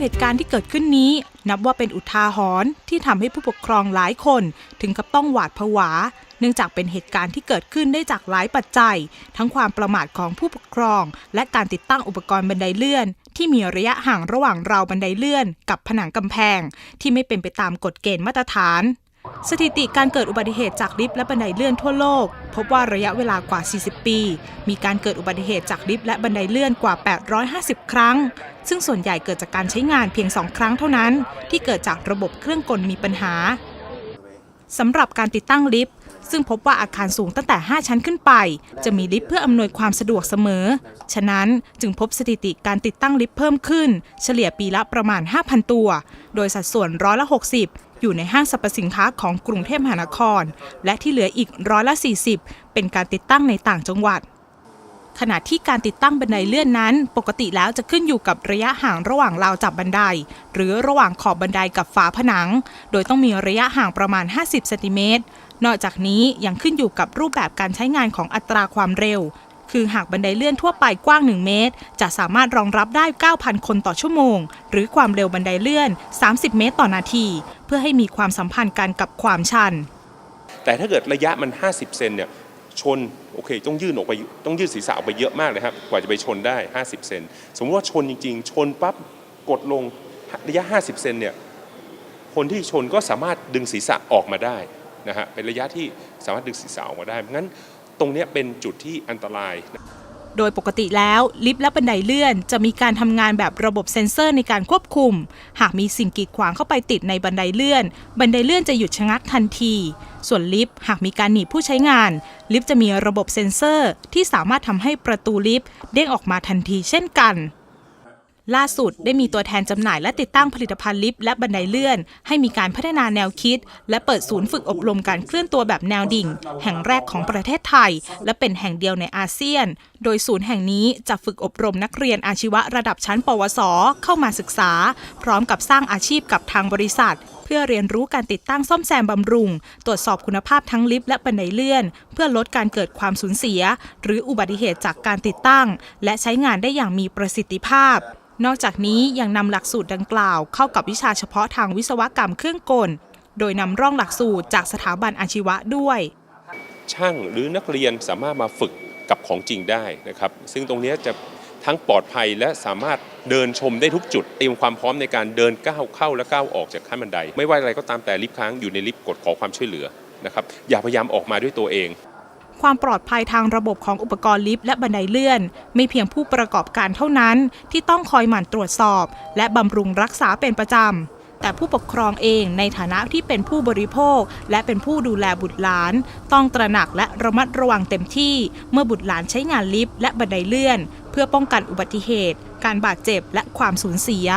เหตุการณ์ที่เกิดขึ้นนี้ นับว่าเป็นอุทาหรณ์ที่ทำให้ผู้ปกครองหลายคนถึงกับต้องหวาดผวา เนื่องจากเป็นเหตุการณ์ที่เกิดขึ้นได้จากหลายปัจจัย ทั้งความประมาทของผู้ปกครอง และการติดตั้งอุปกรณ์บันไดเลื่อน ที่มีระยะห่างระหว่างราวบันไดเลื่อน กับผนังกำแพง ที่ไม่เป็นไปตามกฎเกณฑ์มาตรฐานสถิติการเกิดอุบัติเหตุจากลิฟต์และบันไดเลื่อนทั่วโลก พบว่าระยะเวลากว่า 40 ปี มีการเกิดอุบัติเหตุจากลิฟต์และบันไดเลื่อนกว่า 850 ครั้ง ซึ่งส่วนใหญ่เกิดจากการใช้งานเพียง2ครั้งเท่านั้น ที่เกิดจากระบบเครื่องกลมีปัญหาสำหรับการติดตั้งลิฟต์ซึ่งพบว่าอาคารสูงตั้งแต่ 5 ชั้นขึ้นไป จะมีลิฟต์เพื่ออำนวยความสะดวกเสมอ ฉะนั้นจึงพบสถิติการติดตั้งลิฟต์เพิ่มขึ้น เฉลี่ยปีละประมาณ 5,000 ตัว โดยสัดส่วนร้อยละ 60 อยู่ในห้างสรรพสินค้าของกรุงเทพมหานคร และที่เหลืออีกร้อยละ 40 เป็นการติดตั้งในต่างจังหวัด ขณะที่การติดตั้งบันไดเลื่อนนั้น ปกติแล้วจะขึ้นอยู่กับระยะห่างระหว่างราวจับบันได หรือระหว่างขอบบันไดกับฝาผนัง โดยต้องมีระยะห่างประมาณ 50เซนติเมตรนอกจากนี้ยังขึ้นอยู่กับรูปแบบการใช้งานของอัตราความเร็ว คือหากบันไดเลื่อนทั่วไปกว้าง 1 เมตร จะสามารถรองรับได้ 9,000 คนต่อชั่วโมง หรือความเร็วบันไดเลื่อน 30 เมตรต่อนาที เพื่อให้มีความสัมพันธ์กันกับความชัน แต่ถ้าเกิดระยะมัน 50 เซนเนี่ย ชนโอเค ต้องยื่นออกไปต้องยื่นศีรษะออกไปเยอะมากเลยครับกว่าจะไปชนได้ 50 เซนสมมติว่าชนจริง ๆ ชนปั๊บกดลงระยะ 50 เซนเนี่ยคนที่ชนก็สามารถดึงศีรษะออกมาได้นะฮะเป็นระยะที่สามารถดึงศีรษะออกมาได้งั้นตรงนี้เป็นจุดที่อันตราย โดยปกติแล้วลิฟต์และบันไดเลื่อน จะมีการทำงานแบบระบบเซ็นเซอร์ในการควบคุม หากมีสิ่งกีดขวางเข้าไปติดในบันไดเลื่อน บันไดเลื่อนจะหยุดชะงักทันที ส่วนลิฟต์หากมีการหนีบผู้ใช้งาน ลิฟต์จะมีระบบเซ็นเซอร์ ที่สามารถทำให้ประตูลิฟต์เด้งออกมาทันทีเช่นกัน ล่าสุดได้มีตัวแทนจำหน่ายและติดตั้งผลิตภัณฑ์ลิฟต์และบันไดเลื่อน ให้มีการพัฒนาแนวคิด และเปิดศูนย์ฝึกอบรมการเคลื่อนตัวแบบแนวดิ่ง แห่งแรกของประเทศไทย และเป็นแห่งเดียวในอาเซียน โดยศูนย์แห่งนี้จะฝึกอบรมนักเรียนอาชีวะระดับชั้น ปวส เข้ามาศึกษา พร้อมกับสร้างอาชีพกับทางบริษัทเพื่อเรียนรู้การติดตั้งซ่อมแซมบำรุง ตรวจสอบคุณภาพทั้งลิฟต์และบันไดเลื่อน เพื่อลดการเกิดความสูญเสีย หรืออุบัติเหตุจากการติดตั้ง และใช้งานได้อย่างมีประสิทธิภาพ นอกจากนี้ยังนำหลักสูตรดังกล่าวเข้ากับวิชาเฉพาะทางวิศวกรรมเครื่องกล โดยนำร่องหลักสูตรจากสถาบันอาชีวะด้วย ช่างหรือนักเรียนสามารถมาฝึกกับของจริงได้นะครับ ซึ่งตรงนี้จะทั้งปลอดภัยและสามารถเดินชมได้ทุกจุดเตรียมความพร้อมในการเดินก้าวเข้าและก้าวออกจากขั้นบันได ไม่ว่าอะไรก็ตามแต่ลิฟต์ค้างอยู่ในลิฟต์กดขอความช่วยเหลือนะครับอย่าพยายามออกมาด้วยตัวเอง ความปลอดภัยทางระบบของอุปกรณ์ลิฟต์และบันไดเลื่อน ไม่เพียงผู้ประกอบการเท่านั้น ที่ต้องคอยหมั่นตรวจสอบ และบำรุงรักษาเป็นประจำแต่ผู้ปกครองเองในฐานะที่เป็นผู้บริโภค และเป็นผู้ดูแลบุตรหลาน ต้องตระหนักและระมัดระวังเต็มที่ เมื่อบุตรหลานใช้งานลิฟต์และบันไดเลื่อน เพื่อป้องกันอุบัติเหตุ การบาดเจ็บและความสูญเสีย